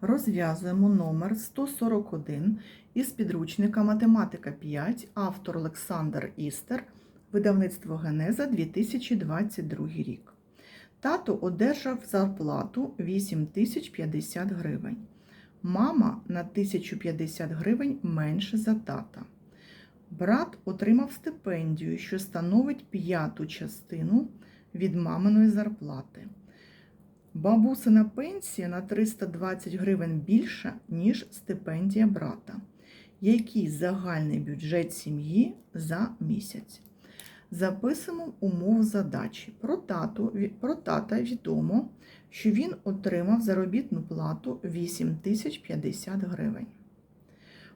Розв'язуємо номер 141 із підручника Математика 5, автор Олександр Істер, видавництво Генеза 2022 рік. Тато одержав зарплату 8050 гривень. Мама на 1050 гривень менше за тата. Брат отримав стипендію, що становить п'яту частину від маминої зарплати. Бабусина пенсія на 320 гривень більша, ніж стипендія брата. Який загальний бюджет сім'ї за місяць? Записуємо умову задачі. Про, тату, про тата відомо, що він отримав заробітну плату 8050 гривень.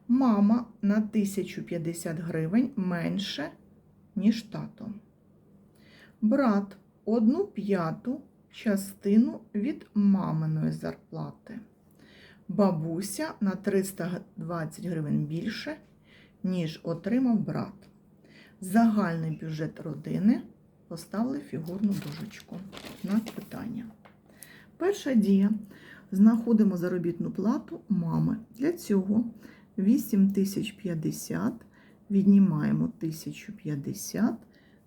Мама на 1050 гривень менше, ніж тато. Брат одну п'яту частину від маминої зарплати. Бабуся на 320 гривень більше, ніж отримав брат. Загальний бюджет родини поставили фігурну дужечку на питання. Перша дія. Знаходимо заробітну плату мами. Для цього 8050 віднімаємо 1050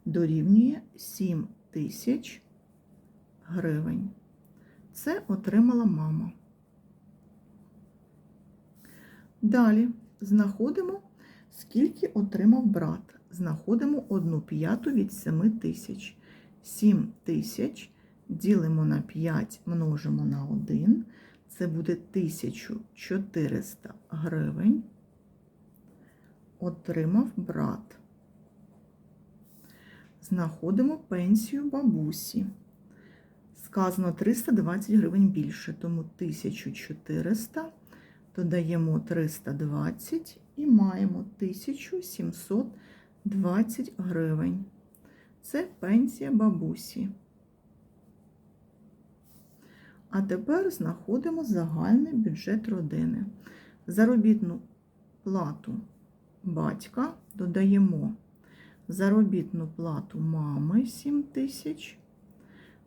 дорівнює 7000 гривень. Це отримала мама. Далі знаходимо, скільки отримав брат. Знаходимо 1 п'яту від 7 тисяч. 7 тисяч ділимо на 5, множимо на 1. Це буде 1400 гривень. Отримав брат. Знаходимо пенсію бабусі. Сказано 320 гривень більше, тому 1400 додаємо 320 і маємо 1720 гривень. Це пенсія бабусі. А тепер знаходимо загальний бюджет родини. Заробітну плату батька додаємо заробітну плату мами 7 тисяч,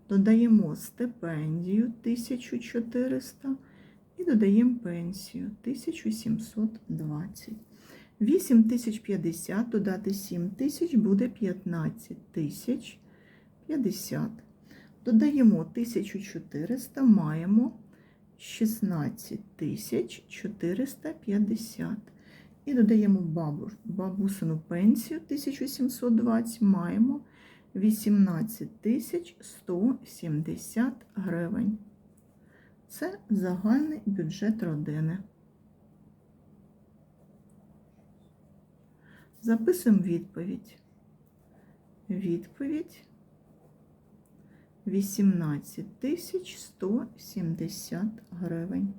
додаємо стипендію 1400 і додаємо пенсію 1720. 8050 додати 7 тисяч буде 15 тисяч 50. Додаємо 1400, маємо 16 тисяч 450. І додаємо бабу, бабусину пенсію 1720, маємо 18 тисяч 170 гривень. Це загальний бюджет родини. Записуємо відповідь. Відповідь 18 тисяч 170 гривень.